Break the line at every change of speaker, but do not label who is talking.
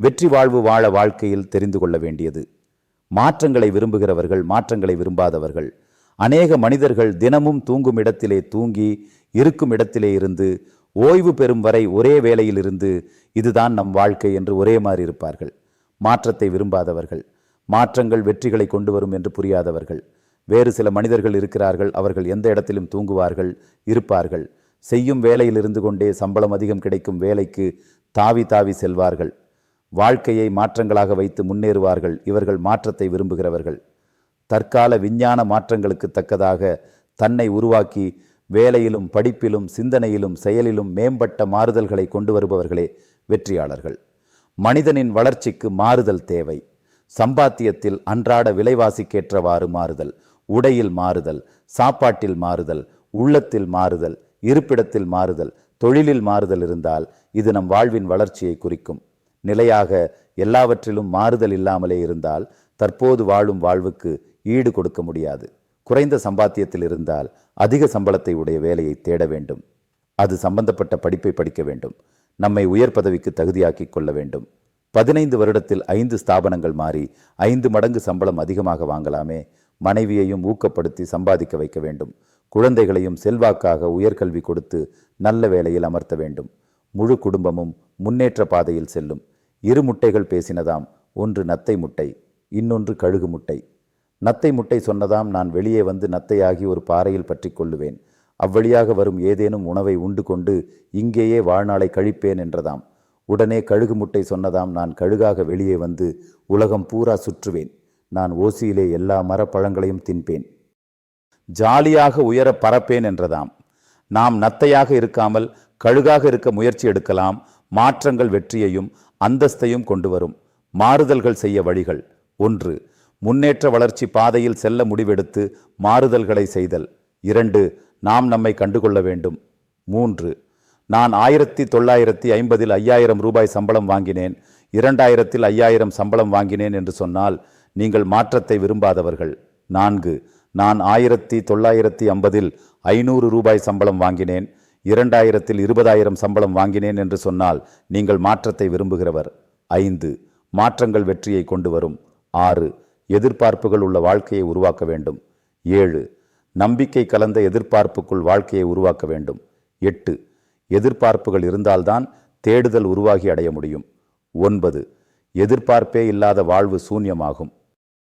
வெற்றி வாழ்வு வாழ வாழ்க்கையில் தெரிந்து கொள்ள வேண்டியது. மாற்றங்களை விரும்புகிறவர்கள் மாற்றங்களை விரும்பாதவர்கள். அநேக மனிதர்கள் தினமும் தூங்கும் இடத்திலே தூங்கி இருக்கும் இடத்திலே இருந்து ஓய்வு பெறும் வரை ஒரே வேலையில் இருந்து இதுதான் நம் வாழ்க்கை என்று ஒரே மாதிரி இருப்பார்கள். மாற்றத்தை விரும்பாதவர்கள் மாற்றங்கள் வெற்றிகளை கொண்டு வரும் என்று புரியாதவர்கள். வேறு சில மனிதர்கள் இருக்கிறார்கள் அவர்கள் எந்த இடத்திலும் தூங்குவார்கள் இருப்பார்கள். செய்யும் வேலையில் இருந்து கொண்டே சம்பளம் அதிகம் கிடைக்கும் வேலைக்கு தாவி தாவி செல்வார்கள். வாழ்க்கையை மாற்றங்களாக வைத்து முன்னேறுவார்கள். இவர்கள் மாற்றத்தை விரும்புகிறவர்கள். தற்கால விஞ்ஞான மாற்றங்களுக்கு தக்கதாக தன்னை உருவாக்கி வேலையிலும் படிப்பிலும் சிந்தனையிலும் செயலிலும் மேம்பட்ட மாறுதல்களை கொண்டு வருபவர்களே வெற்றியாளர்கள். மனிதனின் வளர்ச்சிக்கு மாறுதல் தேவை. சம்பாத்தியத்தில் அன்றாட விலைவாசிக்கேற்றவாறு மாறுதல். உடையில் மாறுதல் சாப்பாட்டில் மாறுதல் உள்ளத்தில் மாறுதல் இருப்பிடத்தில் மாறுதல் தொழிலில் மாறுதல் இருந்தால் இது நம் வாழ்வின் வளர்ச்சியை குறிக்கும். நிலையாக எல்லாவற்றிலும் மாறுதல் இல்லாமலே இருந்தால் தற்போது வாழும் வாழ்வுக்கு ஈடு கொடுக்க முடியாது. குறைந்த சம்பாத்தியத்தில் இருந்தால் அதிக சம்பளத்தை உடைய வேலையை தேட வேண்டும். அது சம்பந்தப்பட்ட படிப்பை படிக்க வேண்டும். நம்மை உயர் பதவிக்கு தகுதியாக்கிக் கொள்ள வேண்டும். பதினைந்து வருடத்தில் ஐந்து ஸ்தாபனங்கள் மாறி ஐந்து மடங்கு சம்பளம் அதிகமாக வாங்கலாமே. மனைவியையும் ஊக்கப்படுத்தி சம்பாதிக்க வைக்க வேண்டும். குழந்தைகளையும் செல்வாக்காக உயர்கல்வி கொடுத்து நல்ல வேலையில் அமர்த்த வேண்டும். முழு குடும்பமும் முன்னேற்ற பாதையில் செல்லும். இரு முட்டைகள் பேசினதாம். ஒன்று நத்தை முட்டை இன்னொன்று கழுகு முட்டை. நத்தை முட்டை சொன்னதாம் நான் வெளியே வந்து நத்தையாகி ஒரு பாறையில் பற்றி கொள்ளுவேன். அவ்வழியாக வரும் ஏதேனும் உணவை உண்டு கொண்டு இங்கேயே வாழ்நாளை கழிப்பேன் என்றதாம். உடனே கழுகு முட்டை சொன்னதாம் நான் கழுகாக வெளியே வந்து உலகம் பூரா சுற்றுவேன். நான் ஓசியிலே எல்லா மரப்பழங்களையும் தின்பேன். ஜாலியாக உயர பறப்பேன் என்றதாம். நாம் நத்தையாக இருக்காமல் கழுகாக இருக்க முயற்சி எடுக்கலாம் மாற்றங்கள் வெற்றியையும் அந்தஸ்தையும் கொண்டு வரும் மாறுதல்கள் செய்ய வழிகள். ஒன்று முன்னேற்ற வளர்ச்சி பாதையில் செல்ல முடிவெடுத்து மாறுதல்களை செய்தல். இரண்டு நாம் நம்மை கண்டுகொள்ள வேண்டும். மூன்று நான் ஆயிரத்தி தொள்ளாயிரத்தி ஐம்பதில் ஐயாயிரம் ரூபாய் சம்பளம் வாங்கினேன். இரண்டாயிரத்தில் ஐயாயிரம் சம்பளம் வாங்கினேன் என்று சொன்னால் நீங்கள் மாற்றத்தை விரும்பாதவர்கள். நான்கு நான் ஆயிரத்தி தொள்ளாயிரத்தி ஐம்பதில் ஐநூறு ரூபாய் சம்பளம் வாங்கினேன். இரண்டாயிரத்தில் இருபதாயிரம் சம்பளம் வாங்கினேன் என்று சொன்னால் நீங்கள் மாற்றத்தை விரும்புகிறவர். ஐந்து மாற்றங்கள் வெற்றியை கொண்டு வரும். ஆறு எதிர்பார்ப்புகள் உள்ள வாழ்க்கையை உருவாக்க வேண்டும். ஏழு நம்பிக்கை கலந்த எதிர்பார்ப்புக்குள் வாழ்க்கையை உருவாக்க வேண்டும். எட்டு எதிர்பார்ப்புகள் இருந்தால்தான் தேடுதல் உருவாகி அடைய முடியும். ஒன்பது எதிர்பார்ப்பே இல்லாத வாழ்வு சூன்யமாகும்.